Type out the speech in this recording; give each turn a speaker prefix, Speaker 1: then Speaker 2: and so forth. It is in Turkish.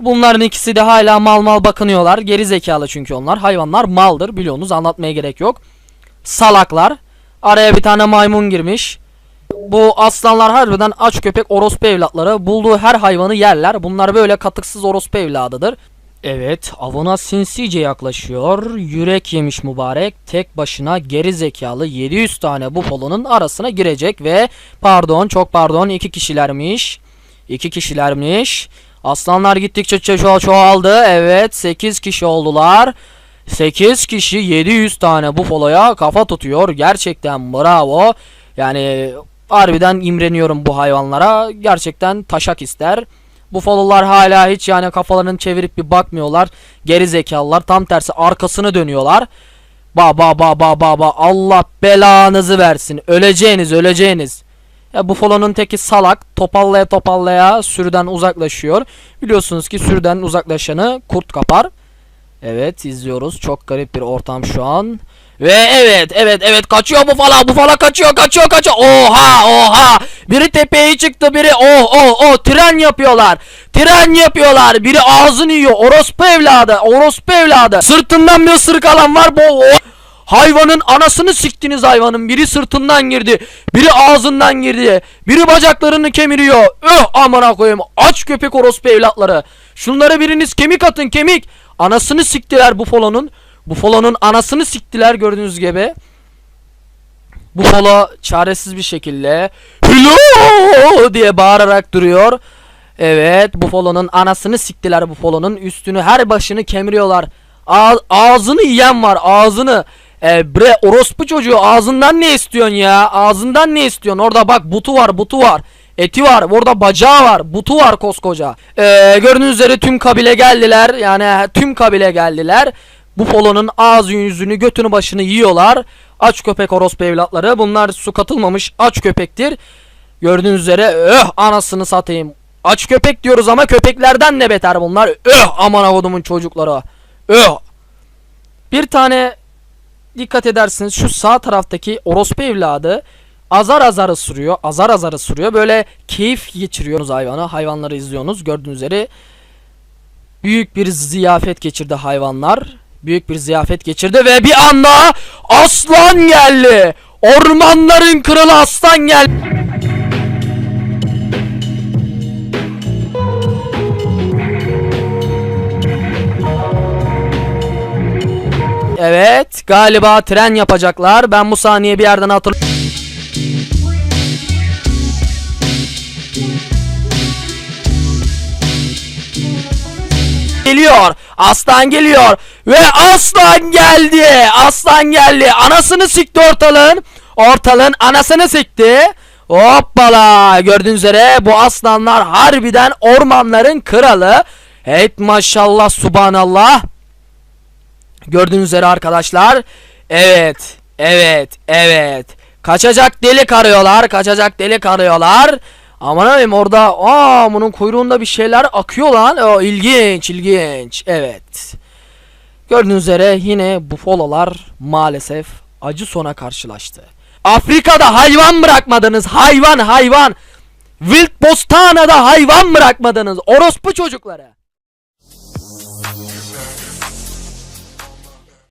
Speaker 1: Bunların ikisi de hala mal mal bakınıyorlar. Geri zekalı çünkü onlar. Hayvanlar maldır biliyorsunuz anlatmaya gerek yok. Salaklar. Araya bir tane maymun girmiş. Bu aslanlar harbiden aç köpek orospu evlatları. Bulduğu her hayvanı yerler. Bunlar böyle katıksız orospu evladıdır. Evet, avına sinsice yaklaşıyor. Yürek yemiş mübarek. Tek başına geri zekalı 700 tane bufalonun arasına girecek ve pardon, çok pardon iki kişilermiş. İki kişilermiş. Aslanlar gittikçe ço- çoğaldı. Evet, 8 kişi oldular. 8 kişi 700 tane bufaloya kafa tutuyor. Gerçekten bravo. Yani harbiden imreniyorum bu hayvanlara. Gerçekten taşak ister. Bufalolar hala hiç yani kafalarını çevirip bir bakmıyorlar. Geri zekalılar tam tersi arkasını dönüyorlar. Ba ba ba ba ba ba Allah belanızı versin. Öleceğiniz öleceğiniz. Ya Buffalo'nun teki salak topallaya topallaya sürüden uzaklaşıyor. Biliyorsunuz ki sürüden uzaklaşanı kurt kapar. Evet izliyoruz. Çok garip bir ortam şu an. Ve evet evet evet kaçıyor bu falan bu falan kaçıyor kaçıyor kaçıyor. Oha oha. Biri tepeye çıktı biri oh oh oh tren yapıyorlar. Tren yapıyorlar. Biri ağzını yiyor. Orospu evladı. Orospu evladı. Sırtından bir ısırık alan var. Bu o- Hayvanın anasını siktiniz hayvanın. Biri sırtından girdi. Biri ağzından girdi. Biri bacaklarını kemiriyor. Öh amına koyayım. Aç köpek orospu evlatları. Şunlara biriniz kemik atın kemik. Anasını siktiler Buffalo'nun. Buffalo'nun anasını siktiler gördüğünüz gibi. Buffalo çaresiz bir şekilde Hello diye bağırarak duruyor. Evet Buffalo'nun anasını siktiler Buffalo'nun üstünü her başını kemiriyorlar. A- ağzını yiyen var ağzını. E, bre orospu çocuğu ağzından ne istiyorsun ya? Ağzından ne istiyorsun? Orada bak butu var butu var. Eti var. Orada bacağı var. Butu var koskoca. E, gördüğünüz üzere tüm kabile geldiler. Yani tüm kabile geldiler. Buffalo'nun ağzı yüzünü götünü başını yiyorlar. Aç köpek orospu evlatları. Bunlar su katılmamış aç köpektir. Gördüğünüz üzere öh anasını satayım. Aç köpek diyoruz ama köpeklerden ne beter bunlar. Öh aman avudumun çocukları. Öh. Bir tane dikkat edersiniz şu sağ taraftaki orospu evladı azar azar ısırıyor. Azar azar ısırıyor. Böyle keyif geçiriyorsunuz hayvanı. Hayvanları izliyorsunuz. Gördüğünüz üzere büyük bir ziyafet geçirdi hayvanlar. Büyük bir ziyafet geçirdi ve bir anda aslan geldi. Ormanların kralı aslan geldi. Evet galiba tren yapacaklar. Ben bu saniye bir yerden hatırlıyorum. geliyor. Aslan geliyor. Ve aslan geldi. Aslan geldi. Anasını sikti ortalığın. Ortalığın anasını sikti. Hoppala. Gördüğünüz üzere bu aslanlar harbiden ormanların kralı. Evet maşallah subhanallah. Gördüğünüz üzere arkadaşlar. Evet. Evet. Evet. Kaçacak delik arıyorlar. Kaçacak delik arıyorlar. Aman abim orada aa bunun kuyruğunda bir şeyler akıyor lan. O ilginç ilginç. Evet. Gördüğünüz üzere yine bufalolar maalesef acı sona karşılaştı. Afrika'da hayvan bırakmadınız. Hayvan hayvan. Wild Bostana'da hayvan bırakmadınız. Orospu çocukları.